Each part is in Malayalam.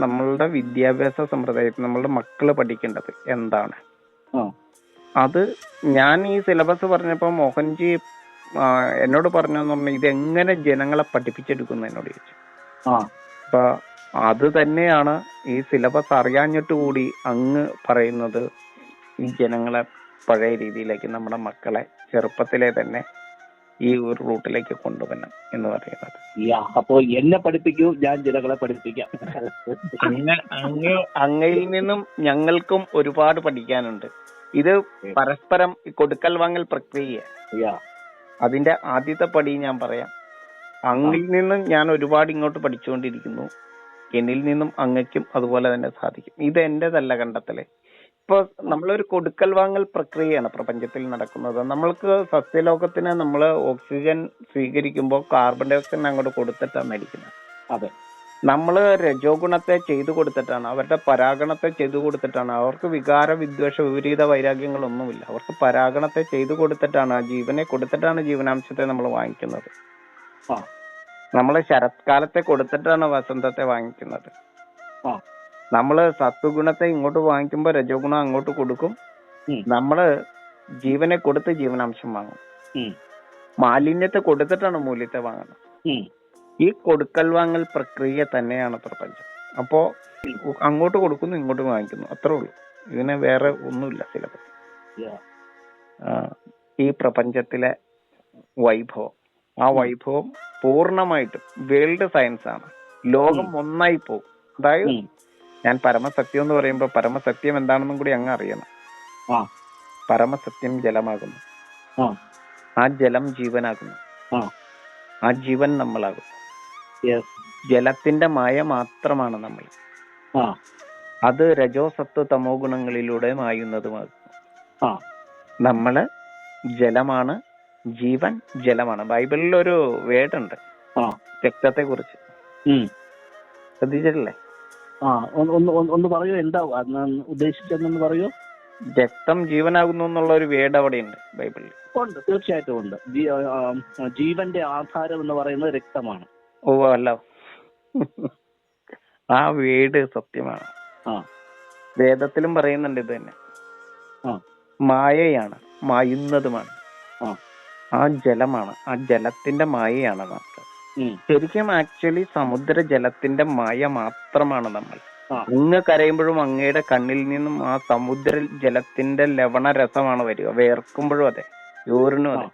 നമ്മളുടെ വിദ്യാഭ്യാസ സമ്പ്രദായത്തിൽ നമ്മളുടെ മക്കൾ പഠിക്കേണ്ടത് എന്താണ്? അത് ഞാൻ ഈ സിലബസ് പറഞ്ഞപ്പോൾ മോഹൻജി എന്നോട് പറഞ്ഞെന്ന് പറഞ്ഞാൽ ഇതെങ്ങനെ ജനങ്ങളെ പഠിപ്പിച്ചെടുക്കുന്നു എന്നോട് ചോദിച്ചു. ആ. അപ്പൊ അത് തന്നെയാണ് ഈ സിലബസ് അറിയാഞ്ഞിട്ട് കൂടി അങ്ങ് പറയുന്നത് ഈ ജനങ്ങളെ പഴയ രീതിയിലേക്ക് നമ്മുടെ മക്കളെ ചെറുപ്പത്തിലെ തന്നെ ഈ ഒരു റൂട്ടിലേക്ക് കൊണ്ടുവരണം എന്ന് പറയുന്നത്. യാ അപ്പോ എന്നെ പഠിപ്പിക്കൂ ഞാൻ ജനങ്ങളെ പഠിപ്പിക്കാം. അങ്ങ അങ്ങ് അങ്ങയിൽ നിന്നും ഞങ്ങൾക്കും ഒരുപാട് പഠിക്കാനുണ്ട്. ഇത് പരസ്പരം കൊടുക്കൽ വാങ്ങൽ പ്രക്രിയ യാ. അതിന്റെ ആദ്യത്തെ പടി ഞാൻ പറയാം. അങ്ങിൽ നിന്നും ഞാൻ ഒരുപാട് ഇങ്ങോട്ട് പഠിച്ചുകൊണ്ടിരിക്കുന്നു. എന്നിൽ നിന്നും അങ്ങയ്ക്കും അതുപോലെ തന്നെ സാധിക്കും. ഇത് എന്റേതല്ല കണ്ടെത്തൽ. ഇപ്പൊ നമ്മളൊരു കൊടുക്കൽ വാങ്ങൽ പ്രക്രിയയാണ് പ്രപഞ്ചത്തിൽ നടക്കുന്നത്. നമ്മൾക്ക് സസ്യലോകത്തിന് നമ്മൾ ഓക്സിജൻ സ്വീകരിക്കുമ്പോൾ കാർബൺ ഡൈ ഓക്സൈഡ് അങ്ങോട്ട് കൊടുത്തിട്ടാണ് മരിക്കുന്നത് അതെ. നമ്മൾ രജോ ഗുണത്തെ ചെയ്തു കൊടുത്തിട്ടാണ് അവരുടെ പരാഗണത്തെ ചെയ്തു കൊടുത്തിട്ടാണ്. അവർക്ക് വികാര വിദ്വേഷ വിപരീത വൈരാഗ്യങ്ങളൊന്നുമില്ല. അവർക്ക് പരാഗണത്തെ ചെയ്തു കൊടുത്തിട്ടാണ് ആ ജീവനെ കൊടുത്തിട്ടാണ് ജീവനാംശത്തെ നമ്മൾ വാങ്ങിക്കുന്നത്. നമ്മൾ ശരത്കാലത്തെ കൊടുത്തിട്ടാണ് വസന്തത്തെ വാങ്ങിക്കുന്നത്. ആ. നമ്മൾ സത്വഗുണത്തെ ഇങ്ങോട്ട് വാങ്ങിക്കുമ്പോ രജോ ഗുണം അങ്ങോട്ട് കൊടുക്കും. നമ്മൾ ജീവനെ കൊടുത്ത് ജീവനാംശം വാങ്ങും. മാലിന്യത്തെ കൊടുത്തിട്ടാണ് മൂല്യത്തെ വാങ്ങുന്നത്. ഈ കൊടുക്കൽ വാങ്ങൽ പ്രക്രിയ തന്നെയാണ് പ്രപഞ്ചം. അപ്പോ അങ്ങോട്ട് കൊടുക്കുന്നു ഇങ്ങോട്ട് വാങ്ങിക്കുന്നു. അത്രേ ഉള്ളൂ. ഇതിന് വേറെ ഒന്നുമില്ല സിലബസ്. ഈ പ്രപഞ്ചത്തിലെ വൈഭവം. ആ വൈഭവം പൂർണമായിട്ടും വേൾഡ് സയൻസ് ആണ് ലോകം ഒന്നായി പോകും. അതായത്. ഞാൻ പരമസത്യം എന്ന് പറയുമ്പോൾ പരമസത്യം എന്താണെന്നും കൂടി അങ്ങ് അറിയണം. ആ. പരമസത്യം ജലമാകുന്നു. ആ. ജലം ജീവനാകുന്നു. ആ. ജീവൻ നമ്മളാകുന്നു. ജലത്തിന്റെ മായ മാത്രമാണ് നമ്മൾ. അത് രജോ സത്വ തമോ ഗുണങ്ങളിലൂടെ മായുന്നതുമാകുന്നു. നമ്മൾ ജലമാണ് ജീവൻ ജലമാണ്. ബൈബിളിൽ ഒരു വേടുണ്ട് ആ. രക്തത്തെ കുറിച്ച്. ശ്രദ്ധിച്ചിട്ടില്ലേ? ആ ഒന്ന് ഒന്ന് ഒന്ന് എന്താ ഉദ്ദേശിച്ചതെന്ന് പറയോ. രക്തം ജീവനാകുന്നു എന്നുള്ള ഒരു വേർഡ് അവിടെയുണ്ട് ബൈബിളിൽ. ഉണ്ട് തീർച്ചയായിട്ടും ഉണ്ട്. ജീവന്റെ ആധാരം എന്ന് പറയുന്നത് രക്തമാണ്. ഓ അല്ല. ആ വേർഡ് സത്യമാണ്. ആ. വേദത്തിലും പറയുന്നുണ്ട് ഇത് തന്നെ. ആ. മായയാണ് മായുന്നതുമാണ്. ആ. ജലമാണ് ആ ജലത്തിന്റെ മായയാണ് ഉം. ശരിക്കും ആക്ച്വലി സമുദ്ര ജലത്തിന്റെ മായ മാത്രമാണ് നമ്മൾ. അങ്ങ് കരയുമ്പോഴും അങ്ങയുടെ കണ്ണിൽ നിന്നും ആ സമുദ്ര ജലത്തിന്റെ ലവണ രസമാണ് വരിക. വേർക്കുമ്പോഴും അതെ യൂറിനും അതെ.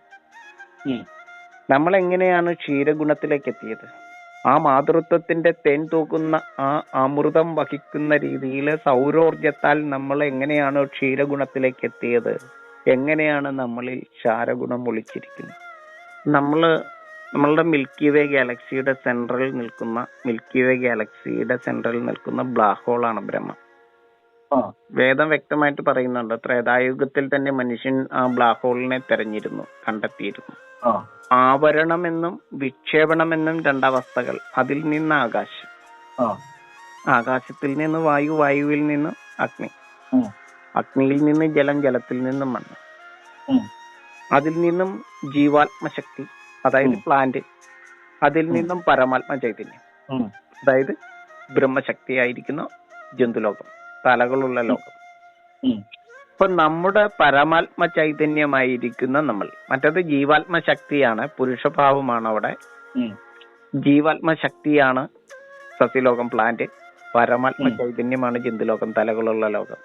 നമ്മൾ എങ്ങനെയാണ് ക്ഷീരഗുണത്തിലേക്ക് എത്തിയത് ആ മാതൃത്വത്തിന്റെ തേൻ തൂക്കുന്ന ആ അമൃതം വഹിക്കുന്ന രീതിയിൽ സൗരോർജത്താൽ നമ്മൾ എങ്ങനെയാണ് ക്ഷീരഗുണത്തിലേക്ക് എത്തിയത് എങ്ങനെയാണ് നമ്മളിൽ ക്ഷാരഗുണം ഒളിച്ചിരിക്കുന്നത്? നമ്മൾ നമ്മളുടെ മിൽക്കി വേ ഗാലക്സിയുടെ സെൻട്രലിൽ നിൽക്കുന്ന മിൽക്കി വേ ഗാലക്സിയുടെ സെൻട്രലിൽ നിൽക്കുന്ന ബ്ലാക്ക് ഹോളാണ് ബ്രഹ്മം. വേദം വ്യക്തമായിട്ട് പറയുന്നുണ്ട്. ത്രേതായുഗത്തിൽ തന്നെ മനുഷ്യൻ ആ ബ്ലാക്ക് ഹോളിനെ തെരഞ്ഞിരുന്നു കണ്ടെത്തിയിരുന്നു. ആവരണമെന്നും വിക്ഷേപണമെന്നും രണ്ടവസ്ഥകൾ അതിൽ നിന്ന് ആകാശം. ആകാശത്തിൽ നിന്ന് വായു വായുവിൽ നിന്ന് അഗ്നി. അഗ്നിയിൽ നിന്ന് ജലം ജലത്തിൽ നിന്നും മണ്ണ്. അതിൽ നിന്നും ജീവാത്മശക്തി അതായത് പ്ലാന്റ് അതിൽ നിന്നും പരമാത്മ ചൈതന്യം. അതായത് ബ്രഹ്മശക്തിയായിരിക്കുന്ന ജന്തുലോകം തലകളുള്ള ലോകം. ഇപ്പൊ നമ്മുടെ പരമാത്മ ചൈതന്യമായിരിക്കുന്ന നമ്മൾ മറ്റത് ജീവാത്മ ശക്തിയാണ് പുരുഷഭാവമാണ് അവിടെ. ജീവാത്മ ശക്തിയാണ് സസ്യലോകം പ്ലാന്റ് പരമാത്മ ചൈതന്യമാണ് ജന്തുലോകം തലകളുള്ള ലോകം.